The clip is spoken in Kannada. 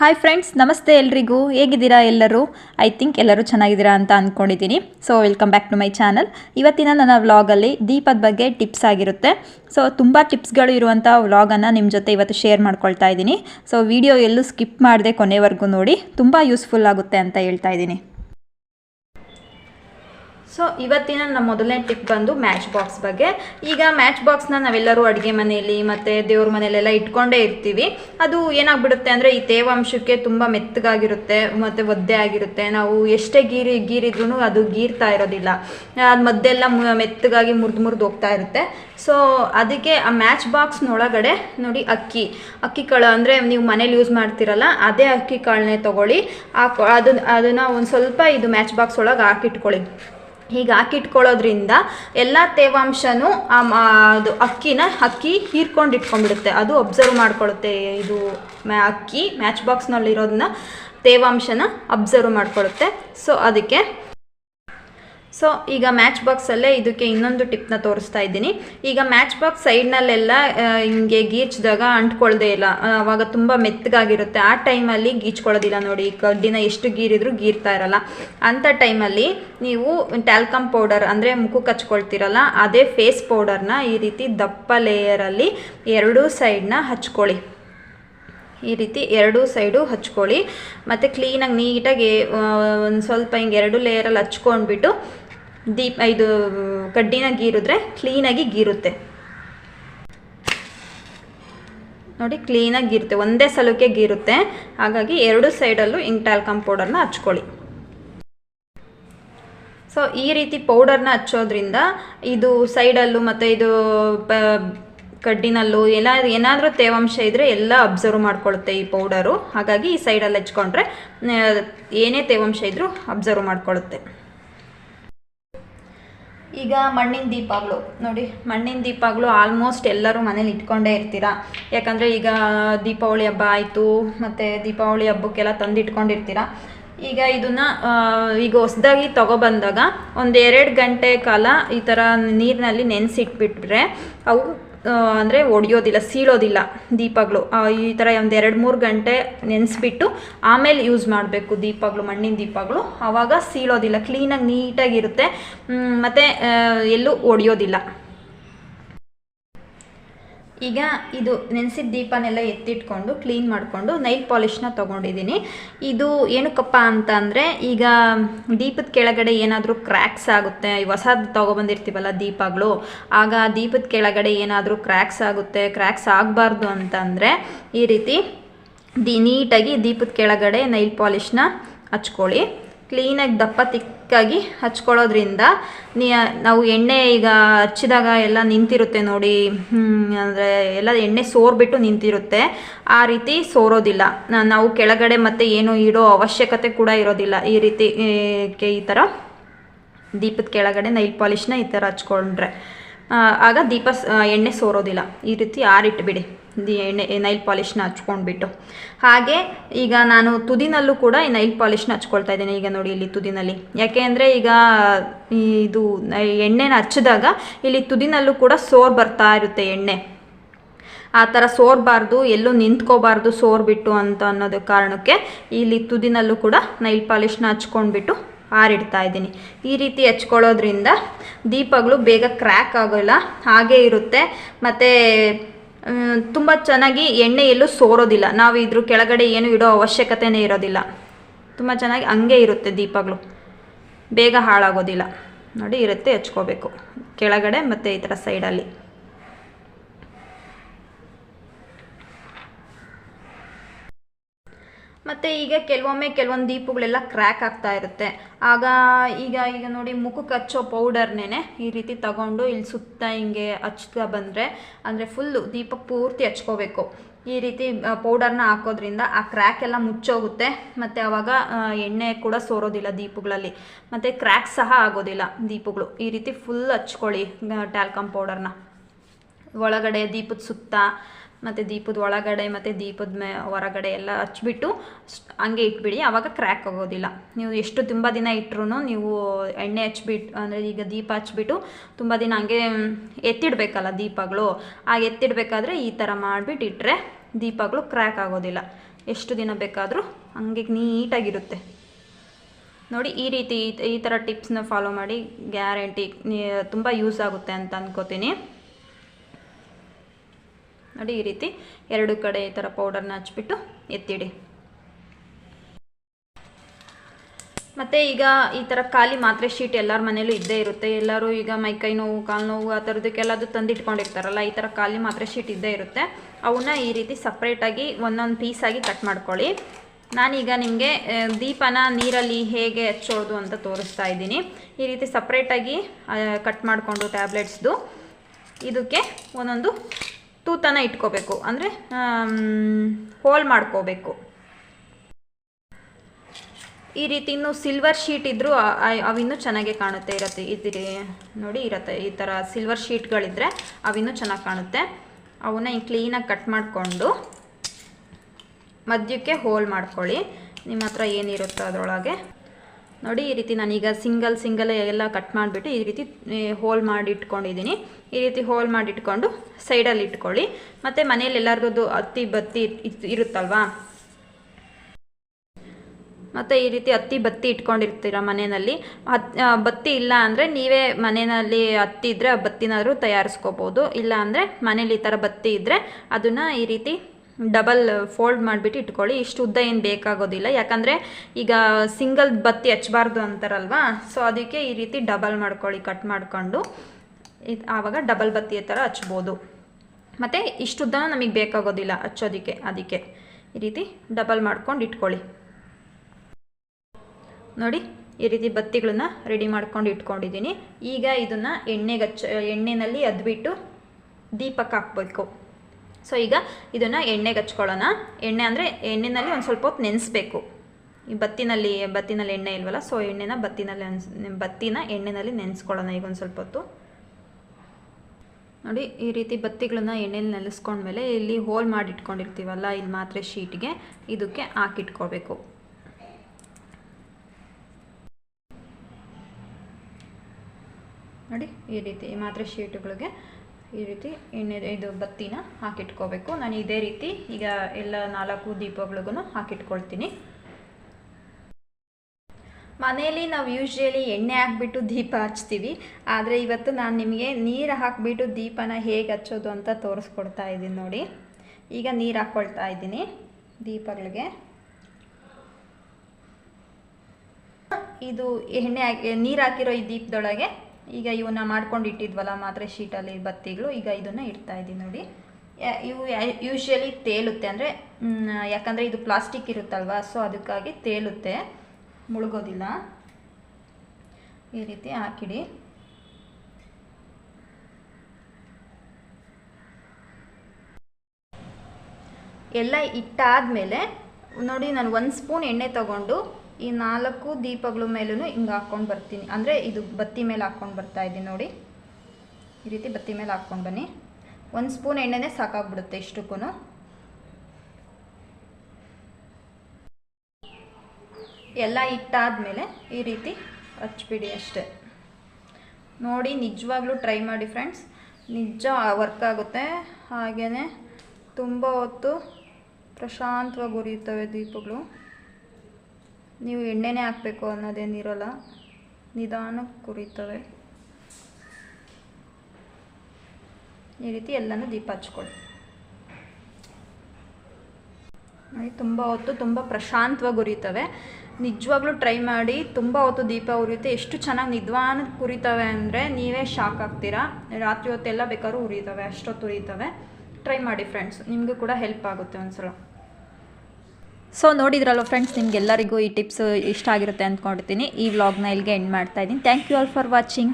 ಹಾಯ್ ಫ್ರೆಂಡ್ಸ್ ನಮಸ್ತೆ ಎಲ್ರಿಗೂ. ಹೇಗಿದ್ದೀರಾ ಎಲ್ಲರೂ? ಐ ಥಿಂಕ್ ಎಲ್ಲರೂ ಚೆನ್ನಾಗಿದ್ದೀರಾ ಅಂತ ಅಂದ್ಕೊಂಡಿದ್ದೀನಿ so welcome back to my channel ಇವತ್ತಿನ ನನ್ನ ವ್ಲಾಗಲ್ಲಿ ದೀಪದ ಬಗ್ಗೆ ಟಿಪ್ಸ್ ಆಗಿರುತ್ತೆ. ಸೊ ತುಂಬ ಟಿಪ್ಸ್ಗಳು ಇರುವಂಥ ವ್ಲಾಗನ್ನು ನಿಮ್ಮ ಜೊತೆ ಇವತ್ತು ಶೇರ್ ಮಾಡ್ಕೊಳ್ತಾ ಇದ್ದೀನಿ. ಸೊ ವಿಡಿಯೋ ಎಲ್ಲೂ ಸ್ಕಿಪ್ ಮಾಡದೆ ಕೊನೆವರೆಗೂ ನೋಡಿ. ತುಂಬ ಯೂಸ್ಫುಲ್ ಆಗುತ್ತೆ ಅಂತ ಹೇಳ್ತಾ ಇದ್ದೀನಿ. ಸೊ ಇವತ್ತಿನ ನಮ್ಮ ಮೊದಲನೇ ಟಿಪ್ ಬಂದು ಮ್ಯಾಚ್ ಬಾಕ್ಸ್ ಬಗ್ಗೆ. ಈಗ ಮ್ಯಾಚ್ ಬಾಕ್ಸ್ನ ನಾವೆಲ್ಲರೂ ಅಡುಗೆ ಮನೆಯಲ್ಲಿ ಮತ್ತು ದೇವ್ರ ಮನೆಯಲ್ಲೆಲ್ಲ ಇಟ್ಕೊಂಡೇ ಇರ್ತೀವಿ. ಅದು ಏನಾಗ್ಬಿಡುತ್ತೆ ಅಂದರೆ ಈ ತೇವಾಂಶಕ್ಕೆ ತುಂಬ ಮೆತ್ತಗಾಗಿರುತ್ತೆ, ಮತ್ತು ಒದ್ದೆ ಆಗಿರುತ್ತೆ. ನಾವು ಎಷ್ಟೇ ಗೀರಿ ಗೀರಿದ್ರೂ ಅದು ಗೀರ್ತಾ ಇರೋದಿಲ್ಲ. ಅದು ಮದ್ದೆಲ್ಲ ಮೆತ್ತಗಾಗಿ ಮುರಿದು ಮುರಿದು ಹೋಗ್ತಾ ಇರುತ್ತೆ. ಸೊ ಅದಕ್ಕೆ ಆ ಮ್ಯಾಚ್ ಬಾಕ್ಸ್ನೊಳಗಡೆ ನೋಡಿ ಅಕ್ಕಿ. ಅಕ್ಕಿ ಕಾಳು ಅಂದರೆ ನೀವು ಮನೇಲಿ ಯೂಸ್ ಮಾಡ್ತಿರಲ್ಲ, ಅದೇ ಅಕ್ಕಿ ಕಾಳನ್ನೇ ತೊಗೊಳ್ಳಿ. ಆ ಅದನ್ನ ಅದನ್ನು ಒಂದು ಸ್ವಲ್ಪ ಇದು ಮ್ಯಾಚ್ ಬಾಕ್ಸ್ ಒಳಗೆ ಹಾಕಿಟ್ಕೊಳ್ಳಿ. ಹೀಗೆ ಹಾಕಿಟ್ಕೊಳ್ಳೋದ್ರಿಂದ ಎಲ್ಲ ತೇವಾಂಶನೂ ಅದು ಅಕ್ಕಿನ ಅಕ್ಕಿ ಹೀರ್ಕೊಂಡು ಇಟ್ಕೊಂಡ್ಬಿಡುತ್ತೆ. ಅದು ಅಬ್ಸರ್ವ್ ಮಾಡ್ಕೊಳ್ಳುತ್ತೆ ಇದು ಮ್ಯಾ ಅಕ್ಕಿ ಮ್ಯಾಚ್ ಬಾಕ್ಸ್ನಲ್ಲಿರೋದನ್ನ ತೇವಾಂಶನ ಅಬ್ಸರ್ವ್ ಮಾಡ್ಕೊಳ್ಳುತ್ತೆ ಸೊ ಅದಕ್ಕೆ ಸೊ ಈಗ ಮ್ಯಾಚ್ ಬಾಕ್ಸಲ್ಲೇ ಇದಕ್ಕೆ ಇನ್ನೊಂದು ಟಿಪ್ನ ತೋರಿಸ್ತಾ ಇದ್ದೀನಿ. ಈಗ ಮ್ಯಾಚ್ ಬಾಕ್ಸ್ ಸೈಡ್ನಲ್ಲೆಲ್ಲ ಹಿಂಗೆ ಗೀಚ್ದಾಗ ಅಂಟ್ಕೊಳ್ದೇ ಇಲ್ಲ. ಆವಾಗ ತುಂಬ ಮೆತ್ತಗಾಗಿರುತ್ತೆ. ಆ ಟೈಮಲ್ಲಿ ಗೀಚ್ಕೊಳ್ಳೋದಿಲ್ಲ ನೋಡಿ. ಈ ಕಡ್ಡಿನ ಎಷ್ಟು ಗೀರಿದ್ರು ಗೀರ್ತಾ ಇರಲ್ಲ. ಅಂಥ ಟೈಮಲ್ಲಿ ನೀವು ಟ್ಯಾಲ್ಕಮ್ ಪೌಡರ್ ಅಂದರೆ ಮುಖಕ್ಕೆ ಹಚ್ಕೊಳ್ತೀರಲ್ಲ, ಅದೇ ಫೇಸ್ ಪೌಡರ್ನ ಈ ರೀತಿ ದಪ್ಪ ಲೇಯರಲ್ಲಿ ಎರಡೂ ಸೈಡ್ನ ಹಚ್ಕೊಳ್ಳಿ. ಈ ರೀತಿ ಎರಡೂ ಸೈಡು ಹಚ್ಕೊಳ್ಳಿ. ಮತ್ತು ಕ್ಲೀನಾಗಿ ನೀಟಾಗಿ ಒಂದು ಸ್ವಲ್ಪ ಹಿಂಗೆ ಎರಡು ಲೇಯರಲ್ಲಿ ಹಚ್ಕೊಂಡ್ಬಿಟ್ಟು ದೀಪ ಇದು ಕಡ್ಡಿನ ಗೀರಿದ್ರೆ ಕ್ಲೀನಾಗಿ ಗೀರುತ್ತೆ. ನೋಡಿ, ಕ್ಲೀನಾಗಿ ಗೀರುತ್ತೆ. ಒಂದೇ ಸಲಕ್ಕೆ ಗೀರುತ್ತೆ. ಹಾಗಾಗಿ ಎರಡು ಸೈಡಲ್ಲೂ ಹಿಂಗೆ ಟ್ಯಾಲ್ಕಮ್ ಪೌಡರ್ನ ಹಚ್ಕೊಳ್ಳಿ. ಸೊ ಈ ರೀತಿ ಪೌಡರ್ನ ಹಚ್ಚೋದ್ರಿಂದ ಇದು ಸೈಡಲ್ಲೂ ಮತ್ತು ಇದು ಕಡ್ಡಿನಲ್ಲೂ ಎಲ್ಲ ಏನಾದರೂ ತೇವಾಂಶ ಇದ್ದರೆ ಎಲ್ಲ ಅಬ್ಸರ್ವ್ ಮಾಡ್ಕೊಳ್ಳುತ್ತೆ ಈ ಪೌಡರು. ಹಾಗಾಗಿ ಈ ಸೈಡಲ್ಲಿ ಹಚ್ಕೊಂಡ್ರೆ ಏನೇ ತೇವಾಂಶ ಇದ್ದರೂ ಅಬ್ಸರ್ವ್ ಮಾಡ್ಕೊಳ್ಳುತ್ತೆ ಈಗ ಮಣ್ಣಿನ ದೀಪಗಳು. ನೋಡಿ, ಮಣ್ಣಿನ ದೀಪಗಳು ಆಲ್ಮೋಸ್ಟ್ ಎಲ್ಲರೂ ಮನೇಲಿ ಇಟ್ಕೊಂಡೇ ಇರ್ತೀರ? ಯಾಕಂದರೆ ಈಗ ದೀಪಾವಳಿ ಹಬ್ಬ ಆಯಿತು, ಮತ್ತು ದೀಪಾವಳಿ ಹಬ್ಬಕ್ಕೆಲ್ಲ ತಂದು ಇಟ್ಕೊಂಡಿರ್ತೀರ ಈಗ ಇದನ್ನು ಈಗ ಹೊಸ್ದಾಗಿ ತೊಗೊಬಂದಾಗ ಒಂದು ಎರಡು ಗಂಟೆ ಕಾಲ ಈ ಥರ ನೀರಿನಲ್ಲಿ ನೆನೆಸಿಟ್ಬಿಟ್ರೆ ಅವು ಅಂದರೆ ಒಡೆಯೋದಿಲ್ಲ, ಸೀಳೋದಿಲ್ಲ ದೀಪಗಳು. ಈ ಥರ ಒಂದು ಎರಡು ಮೂರು ಗಂಟೆ ನೆನೆಸ್ಬಿಟ್ಟು ಆಮೇಲೆ ಯೂಸ್ ಮಾಡಬೇಕು ದೀಪಗಳು, ಮಣ್ಣಿನ ದೀಪಗಳು. ಆವಾಗ ಸೀಳೋದಿಲ್ಲ ಕ್ಲೀನಾಗಿ ನೀಟಾಗಿರುತ್ತೆ. ಮತ್ತು ಎಲ್ಲೂ ಒಡೆಯೋದಿಲ್ಲ. ಈಗ ಇದು ನೆನೆಸಿದ ದೀಪನೆಲ್ಲ ಎತ್ತಿಟ್ಕೊಂಡು ಕ್ಲೀನ್ ಮಾಡಿಕೊಂಡು ನೈಲ್ ಪಾಲಿಷ್ನ ತೊಗೊಂಡಿದ್ದೀನಿ ಇದು ಏನಕ್ಕಪ್ಪ ಅಂತ ಅಂದರೆ ಈಗ ದೀಪದ ಕೆಳಗಡೆ ಏನಾದರೂ ಕ್ರ್ಯಾಕ್ಸ್ ಆಗುತ್ತೆ ಹೊಸದು ತೊಗೊಬಂದಿರ್ತೀವಲ್ಲ ದೀಪಗಳು, ಆಗ ದೀಪದ ಕೆಳಗಡೆ ಏನಾದರೂ ಕ್ರ್ಯಾಕ್ಸ್ ಆಗುತ್ತೆ ಕ್ರ್ಯಾಕ್ಸ್ ಆಗಬಾರ್ದು ಅಂತಂದರೆ ಈ ರೀತಿ ದಿ ನೀಟಾಗಿ ದೀಪದ ಕೆಳಗಡೆ ನೈಲ್ ಪಾಲಿಷ್ನ ಹಚ್ಕೊಳ್ಳಿ. ಕ್ಲೀನಾಗಿ ದಪ್ಪ ತಿಕ್ಕಾಗಿ ಹಚ್ಕೊಳ್ಳೋದ್ರಿಂದ ನಾವು ಎಣ್ಣೆ ಈಗ ಹಚ್ಚಿದಾಗ ಎಲ್ಲ ನಿಂತಿರುತ್ತೆ ನೋಡಿ ಅಂದರೆ ಎಲ್ಲ ಎಣ್ಣೆ ಸೋರ್ಬಿಟ್ಟು ನಿಂತಿರುತ್ತೆ. ಆ ರೀತಿ ಸೋರೋದಿಲ್ಲ. ನಾವು ಕೆಳಗಡೆ ಮತ್ತೆ ಏನು ಇಡೋ ಅವಶ್ಯಕತೆ ಕೂಡ ಇರೋದಿಲ್ಲ. ಈ ರೀತಿ ಈ ಥರ ದೀಪದ ಕೆಳಗಡೆ ನೈಲ್ ಪಾಲಿಷ್ನ ಈ ಥರ ಹಚ್ಕೊಂಡ್ರೆ. ಆಗ ದೀಪ ಎಣ್ಣೆ ಸೋರೋದಿಲ್ಲ. ಈ ರೀತಿ ಆರಿಟ್ಬಿಡಿ ಎಣ್ಣೆ ನೈಲ್ ಪಾಲಿಶ್ನ ಹಚ್ಕೊಂಡ್ಬಿಟ್ಟು. ಹಾಗೆ ಈಗ ನಾನು ತುದಿನಲ್ಲೂ ಕೂಡ ಈ ನೈಲ್ ಪಾಲಿಶ್ನ ಹಚ್ಕೊಳ್ತಾ ಇದ್ದೀನಿ ಈಗ ನೋಡಿ ಇಲ್ಲಿ ತುದಿನಲ್ಲಿ. ಯಾಕೆ ಅಂದರೆ ಈಗ ಇದು ಎಣ್ಣೆನ ಹಚ್ಚಿದಾಗ ಇಲ್ಲಿ ತುದಿನಲ್ಲೂ ಕೂಡ ಸೋರ್ ಬರ್ತಾ ಇರುತ್ತೆ ಎಣ್ಣೆ. ಆ ಥರ ಸೋರ್ಬಾರ್ದು, ಎಲ್ಲೂ ನಿಂತ್ಕೋಬಾರ್ದು ಸೋರ್ಬಿಟ್ಟು ಅಂತ ಅನ್ನೋದು ಕಾರಣಕ್ಕೆ ಇಲ್ಲಿ ತುದಿನಲ್ಲೂ ಕೂಡ ನೈಲ್ ಪಾಲಿಶ್ನ ಹಚ್ಕೊಂಡ್ಬಿಟ್ಟು ಆರಿಡ್ತಾ ಇದ್ದೀನಿ. ಈ ರೀತಿ ಹಚ್ಕೊಳ್ಳೋದ್ರಿಂದ ದೀಪಗಳು ಬೇಗ ಕ್ರ್ಯಾಕ್ ಆಗೋಲ್ಲ, ಹಾಗೇ ಇರುತ್ತೆ. ಮತ್ತು ತುಂಬ ಚೆನ್ನಾಗಿ ಎಣ್ಣೆ ಎಲ್ಲೂ ಸೋರೋದಿಲ್ಲ. ನಾವು ಇದ್ರ ಕೆಳಗಡೆ ಏನು ಇಡೋ ಅವಶ್ಯಕತೆನೇ ಇರೋದಿಲ್ಲ. ತುಂಬ ಚೆನ್ನಾಗಿ ಹಂಗೆ ಇರುತ್ತೆ ದೀಪಗಳು. ಬೇಗ ಹಾಳಾಗೋದಿಲ್ಲ. ನೋಡಿ ಇರುತ್ತೆ, ಹಚ್ಕೋಬೇಕು. ಕೆಳಗಡೆ ಮತ್ತು ಈ ಥರ ಸೈಡಲ್ಲಿ ಮತ್ತು ಈಗ ಕೆಲವೊಮ್ಮೆ ಕೆಲವೊಂದು ದೀಪಗಳೆಲ್ಲ ಕ್ರ್ಯಾಕ್ ಆಗ್ತಾ ಇರುತ್ತೆ. ಆಗ ಈಗ ಈಗ ನೋಡಿ ಮುಖಕ್ಕೆ ಹಚ್ಚೋ ಪೌಡರ್ನೇ ಈ ರೀತಿ ತಗೊಂಡು ಇಲ್ಲಿ ಸುತ್ತ ಹಿಂಗೆ ಹಚ್ತಾ ಬಂದರೆ, ಅಂದರೆ ಫುಲ್ಲು ದೀಪಕ್ಕೆ ಪೂರ್ತಿ ಹಚ್ಕೋಬೇಕು. ಈ ರೀತಿ ಪೌಡರ್ನ ಹಾಕೋದ್ರಿಂದ ಆ ಕ್ರ್ಯಾಕ್ ಎಲ್ಲ ಮುಚ್ಚೋಗುತ್ತೆ. ಮತ್ತು ಆವಾಗ ಎಣ್ಣೆ ಕೂಡ ಸೋರೋದಿಲ್ಲ ದೀಪಗಳಲ್ಲಿ. ಮತ್ತು ಕ್ರ್ಯಾಕ್ ಸಹ ಆಗೋದಿಲ್ಲ ದೀಪಗಳು. ಈ ರೀತಿ ಫುಲ್ ಹಚ್ಕೊಳ್ಳಿ ಟ್ಯಾಲ್ಕಮ್ ಪೌಡರ್ನ ಒಳಗಡೆ ದೀಪದ ಸುತ್ತ, ಮತ್ತು ದೀಪದ ಒಳಗಡೆ, ಮತ್ತು ದೀಪದ ಮೇ, ಹೊರಗಡೆ ಎಲ್ಲ ಹಚ್ಬಿಟ್ಟು ಹಂಗೆ ಇಟ್ಬಿಡಿ ಆವಾಗ ಕ್ರ್ಯಾಕ್ ಆಗೋದಿಲ್ಲ. ನೀವು ಎಷ್ಟು ತುಂಬ ದಿನ ಇಟ್ಟರು ನೀವು ಎಣ್ಣೆ ಹಚ್ಬಿಟ್ಟು ಅಂದರೆ ಈಗ ದೀಪ ಹಚ್ಬಿಟ್ಟು ತುಂಬ ದಿನ ಹಂಗೆ ಎತ್ತಿಡಬೇಕಲ್ಲ ದೀಪಗಳು. ಆ ಎತ್ತಿಡಬೇಕಾದ್ರೆ ಈ ಥರ ಮಾಡಿಬಿಟ್ಟು ಇಟ್ಟರೆ ದೀಪಗಳು ಕ್ರ್ಯಾಕ್ ಆಗೋದಿಲ್ಲ. ಎಷ್ಟು ದಿನ ಬೇಕಾದರೂ ಹಂಗೆ ನೀಟಾಗಿರುತ್ತೆ. ನೋಡಿ, ಈ ರೀತಿ ಈ- ಥರ ಟಿಪ್ಸ್ನ ಫಾಲೋ ಮಾಡಿ ಗ್ಯಾರಂಟಿ ತುಂಬ ಯೂಸ್ ಆಗುತ್ತೆ ಅಂತ ಅನ್ಕೋತೀನಿ. ನೋಡಿ ಈ ರೀತಿ ಎರಡು ಕಡೆ ಈ ಥರ ಪೌಡರ್ನ ಹಚ್ಬಿಟ್ಟು ಎತ್ತಿಡಿ. ಮತ್ತು ಈಗ ಈ ಥರ ಖಾಲಿ ಮಾತ್ರೆ ಶೀಟ್ ಎಲ್ಲರ ಮನೇಲೂ ಇದ್ದೇ ಇರುತ್ತೆ. ಎಲ್ಲರೂ ಈಗ ಮೈಕೈ ನೋವು, ಕಾಲು ನೋವು ಆ ಥರದಕ್ಕೆಲ್ಲದು ತಂದಿಟ್ಕೊಂಡಿರ್ತಾರಲ್ಲ, ಈ ಥರ ಖಾಲಿ ಮಾತ್ರೆ ಶೀಟ್ ಇದ್ದೇ ಇರುತ್ತೆ. ಅವನ್ನ ಈ ರೀತಿ ಸಪ್ರೇಟಾಗಿ ಒಂದೊಂದು ಪೀಸಾಗಿ ಕಟ್ ಮಾಡ್ಕೊಳ್ಳಿ. ನಾನೀಗ ನಿಮಗೆ ದೀಪನ ನೀರಲ್ಲಿ ಹೇಗೆ ಹಚ್ಚೋದು ಅಂತ ತೋರಿಸ್ತಾ ಇದ್ದೀನಿ. ಈ ರೀತಿ ಸಪ್ರೇಟಾಗಿ ಕಟ್ ಮಾಡಿಕೊಂಡು ಟ್ಯಾಬ್ಲೆಟ್ಸ್ದು ಇದಕ್ಕೆ ಒಂದೊಂದು ತೂತನ ಇಟ್ಕೋಬೇಕು. ಅಂದರೆ ಹೋಲ್ ಮಾಡ್ಕೋಬೇಕು. ಈ ರೀತಿ ಇನ್ನು ಸಿಲ್ವರ್ ಶೀಟ್ ಇದ್ದರೂ ಅವಿನ್ನೂ ಚೆನ್ನಾಗೆ ಕಾಣುತ್ತೆ. ಇರತ್ತೆ ಇದ್ರಿ ನೋಡಿ ಇರತ್ತೆ ಈ ಥರ ಸಿಲ್ವರ್ ಶೀಟ್ಗಳಿದ್ದರೆ ಅವಿನ್ನೂ ಚೆನ್ನಾಗಿ ಕಾಣುತ್ತೆ. ಅವನ್ನ ಹಿಂಗೆ ಕ್ಲೀನಾಗಿ ಕಟ್ ಮಾಡಿಕೊಂಡು ಮಧ್ಯಕ್ಕೆ ಹೋಲ್ ಮಾಡ್ಕೊಳ್ಳಿ. ನಿಮ್ಮ ಹತ್ರ ಏನಿರುತ್ತೋ ಅದರೊಳಗೆ. ನೋಡಿ, ಈ ರೀತಿ ನಾನೀಗ ಸಿಂಗಲ್ ಸಿಂಗಲ್ ಎಲ್ಲ ಕಟ್ ಮಾಡಿಬಿಟ್ಟು ಈ ರೀತಿ ಹೋಲ್ ಮಾಡಿ ಇಟ್ಕೊಂಡಿದ್ದೀನಿ. ಈ ರೀತಿ ಹೋಲ್ ಮಾಡಿ ಇಟ್ಕೊಂಡು ಸೈಡಲ್ಲಿ ಇಟ್ಕೊಳ್ಳಿ. ಮತ್ತು ಮನೇಲಿ ಎಲ್ಲರದ್ದು ಅತ್ತಿ ಬತ್ತಿ ಇರುತ್ತಲ್ವಾ? ಮತ್ತು ಈ ರೀತಿ ಹತ್ತಿ, ಬತ್ತಿ ಇಟ್ಕೊಂಡಿರ್ತೀರ ಮನೆಯಲ್ಲಿ? ಹತ್ ಬತ್ತಿ ಇಲ್ಲ ಅಂದರೆ ನೀವೇ ಮನೆಯಲ್ಲಿ ಹತ್ತಿ ಇದ್ದರೆ ಆ ಬತ್ತಿನಾದರೂ ತಯಾರಿಸ್ಕೋಬೋದು. ಇಲ್ಲ ಅಂದರೆ ಮನೇಲಿ ಈ ಥರ ಬತ್ತಿ ಇದ್ದರೆ ಅದನ್ನು ಈ ರೀತಿ ಡಬಲ್ ಫೋಲ್ಡ್ ಮಾಡಿಬಿಟ್ಟು ಇಟ್ಕೊಳ್ಳಿ. ಇಷ್ಟು ಉದ್ದ ಏನು ಬೇಕಾಗೋದಿಲ್ಲ. ಯಾಕಂದರೆ ಈಗ ಸಿಂಗಲ್ ಬತ್ತಿ ಹಚ್ಚಬಾರ್ದು ಅಂತಾರಲ್ವಾ? ಸೊ ಅದಕ್ಕೆ ಈ ರೀತಿ ಡಬಲ್ ಮಾಡ್ಕೊಳ್ಳಿ, ಕಟ್ ಮಾಡಿಕೊಂಡು. ಇದು ಆವಾಗ ಡಬಲ್ ಬತ್ತಿ ಥರ ಹಚ್ಬೋದು. ಮತ್ತು ಇಷ್ಟು ಉದ್ದನ ನಮಗೆ ಬೇಕಾಗೋದಿಲ್ಲ ಹಚ್ಚೋದಕ್ಕೆ. ಅದಕ್ಕೆ ಈ ರೀತಿ ಡಬಲ್ ಮಾಡ್ಕೊಂಡು ಇಟ್ಕೊಳ್ಳಿ. ನೋಡಿ, ಈ ರೀತಿ ಬತ್ತಿಗಳನ್ನ ರೆಡಿ ಮಾಡ್ಕೊಂಡು ಇಟ್ಕೊಂಡಿದ್ದೀನಿ. ಈಗ ಇದನ್ನು ಎಣ್ಣೆಗೆ ಹಚ್ಚ ಎಣ್ಣೆನಲ್ಲಿ ಅದ್ಬಿಟ್ಟು ದೀಪಕ್ಕೆ ಹಾಕ್ಬೇಕು. ಸೊ ಈಗ ಇದನ್ನು ಎಣ್ಣೆಗೆ ಹಚ್ಕೊಳ್ಳೋಣ ಎಣ್ಣೆ ಅಂದರೆ ಎಣ್ಣೆನಲ್ಲಿ ಒಂದು ಸ್ವಲ್ಪ ಹೊತ್ತು ನೆನೆಸ್ಬೇಕು. ಈ ಬತ್ತಿನಲ್ಲಿ ಬತ್ತಿನಲ್ಲಿ ಎಣ್ಣೆ ಇಲ್ವಲ್ಲ ಸೊ ಎಣ್ಣೆನ ಬತ್ತಿನಲ್ಲಿ ಬತ್ತಿನ ಎಣ್ಣೆನಲ್ಲಿ ನೆನೆಸ್ಕೊಳ್ಳೋಣ ಈಗ ಒಂದು ಸ್ವಲ್ಪ ಹೊತ್ತು. ನೋಡಿ, ಈ ರೀತಿ ಬತ್ತಿಗಳನ್ನ ಎಣ್ಣೆಲಿ ನೆಲೆಸ್ಕೊಂಡ್ಮೇಲೆ ಇಲ್ಲಿ ಹೋಲ್ ಮಾಡಿ ಇಟ್ಕೊಂಡಿರ್ತೀವಲ್ಲ ಇಲ್ಲಿ ಮಾತ್ರೆ ಶೀಟ್ಗೆ, ಇದಕ್ಕೆ ಹಾಕಿಟ್ಕೋಬೇಕು. ನೋಡಿ, ಈ ರೀತಿ ಮಾತ್ರೆ ಶೀಟುಗಳಿಗೆ ಈ ರೀತಿ ಎಣ್ಣೆ ಇದು ಬತ್ತಿನ ಹಾಕಿಟ್ಕೋಬೇಕು. ನಾನು ಇದೇ ರೀತಿ ಈಗ ಎಲ್ಲ ನಾಲ್ಕು ದೀಪಗಳಿಗೂ ಹಾಕಿಟ್ಕೊಳ್ತೀನಿ. ಮನೆಯಲ್ಲಿ ನಾವು ಯೂಶ್ವಲಿ ಎಣ್ಣೆ ಹಾಕ್ಬಿಟ್ಟು ದೀಪ ಹಚ್ತೀವಿ. ಆದರೆ ಇವತ್ತು ನಾನು ನಿಮಗೆ ನೀರು ಹಾಕಿಬಿಟ್ಟು ದೀಪನ ಹೇಗೆ ಹಚ್ಚೋದು ಅಂತ ತೋರಿಸ್ಕೊಡ್ತಾ ಇದ್ದೀನಿ ನೋಡಿ. ಈಗ ನೀರು ಹಾಕ್ಕೊಳ್ತಾ ಇದ್ದೀನಿ ದೀಪಗಳಿಗೆ. ಇದು ಎಣ್ಣೆ ಹಾಕಿ ನೀರು ಹಾಕಿರೋ ಈ ದೀಪದೊಳಗೆ ಈಗ ಇವನ್ನ ಮಾಡ್ಕೊಂಡು ಇಟ್ಟಿದ್ವಲ್ಲ ಮಾತ್ರೆ ಶೀಟಲ್ಲಿ ಬತ್ತಿಗಳು, ಈಗ ಇದನ್ನು ಇಡ್ತಾ ಇದ್ದೀನಿ ನೋಡಿ. ಇವು ಯೂಶ್ವಲಿ ತೇಲುತ್ತೆ ಅಂದರೆ ಯಾಕಂದರೆ ಇದು ಪ್ಲಾಸ್ಟಿಕ್ ಇರುತ್ತಲ್ವಾ, ಸೊ ಅದಕ್ಕಾಗಿ ತೇಲುತ್ತೆ. ಮುಳುಗೋದಿಲ್ಲ. ಈ ರೀತಿ ಹಾಕಿಡಿ. ಎಲ್ಲ ಇಟ್ಟಾದಮೇಲೆ, ನೋಡಿ ನಾನು ಒಂದು ಸ್ಪೂನ್ ಎಣ್ಣೆ ತಗೊಂಡು ಈ ನಾಲ್ಕು ದೀಪಗಳ ಮೇಲೂ ಹಿಂಗೆ ಹಾಕ್ಕೊಂಡು ಬರ್ತೀನಿ. ಅಂದರೆ ಇದು ಬತ್ತಿ ಮೇಲೆ ಹಾಕ್ಕೊಂಡು ಬರ್ತಾ ಇದ್ದೀನಿ ನೋಡಿ. ಈ ರೀತಿ ಬತ್ತಿ ಮೇಲೆ ಹಾಕ್ಕೊಂಡು ಬನ್ನಿ. ಒಂದು ಸ್ಪೂನ್ ಎಣ್ಣೆನೇ ಸಾಕಾಗ್ಬಿಡುತ್ತೆ ಇಷ್ಟಕ್ಕೂ ಎಲ್ಲ ಇಟ್ಟಾದಮೇಲೆ ಈ ರೀತಿ ಹಚ್ಬಿಡಿ ಅಷ್ಟೆ. ನೋಡಿ, ನಿಜವಾಗ್ಲೂ ಟ್ರೈ ಮಾಡಿ ಫ್ರೆಂಡ್ಸ್. ನಿಜ ವರ್ಕ್ ಆಗುತ್ತೆ. ಹಾಗೆಯೇ ತುಂಬ ಹೊತ್ತು ಪ್ರಶಾಂತವಾಗಿ ಉರಿಯುತ್ತವೆ ದೀಪಗಳು. ನೀವು ಎಣ್ಣೆನೇ ಹಾಕಬೇಕು ಅನ್ನೋದೇನಿರಲ್ಲ ನಿಧಾನಕ್ಕೆ ಕುರಿತವೆ. ಈ ರೀತಿ ಎಲ್ಲನೂ ದೀಪ ಹಚ್ಕೊಳ್ಳಿ. ತುಂಬ ಹೊತ್ತು ತುಂಬ ಪ್ರಶಾಂತವಾಗಿ ಉರಿತವೆ. ನಿಜವಾಗ್ಲೂ ಟ್ರೈ ಮಾಡಿ ತುಂಬ ಹೊತ್ತು ದೀಪ ಉರಿಯುತ್ತೆ. ಎಷ್ಟು ಚೆನ್ನಾಗಿ ನಿಧಾನಕ್ಕೆ ಕುರಿತವೆ ಅಂದರೆ ನೀವೇ ಶಾಕ್ ಆಗ್ತೀರಾ. ರಾತ್ರಿ ಹೊತ್ತೆಲ್ಲ ಬೇಕಾದ್ರೂ ಉರಿತವೆ, ಅಷ್ಟೊತ್ತು ಉರಿತವೆ. ಟ್ರೈ ಮಾಡಿ ಫ್ರೆಂಡ್ಸ್ ನಿಮಗೂ ಕೂಡ ಹೆಲ್ಪ್ ಆಗುತ್ತೆ ಒಂದ್ಸಲ. ಸೊ ನೋಡಿದ್ರಲ್ಲ ಫ್ರೆಂಡ್ಸ್ ನಿಮಗೆಲ್ಲರಿಗೂ ಈ ಟಿಪ್ಸ್ ಇಷ್ಟ ಆಗಿರುತ್ತೆ ಅಂದ್ಕೊಂಡಿರ್ತೀನಿ ಈ ವ್ಲಾಗ್ನ ಇಲ್ಲಿಗೆ ಎಂಡ್ ಮಾಡ್ತಾ ಇದ್ದೀನಿ. Thank you all for watching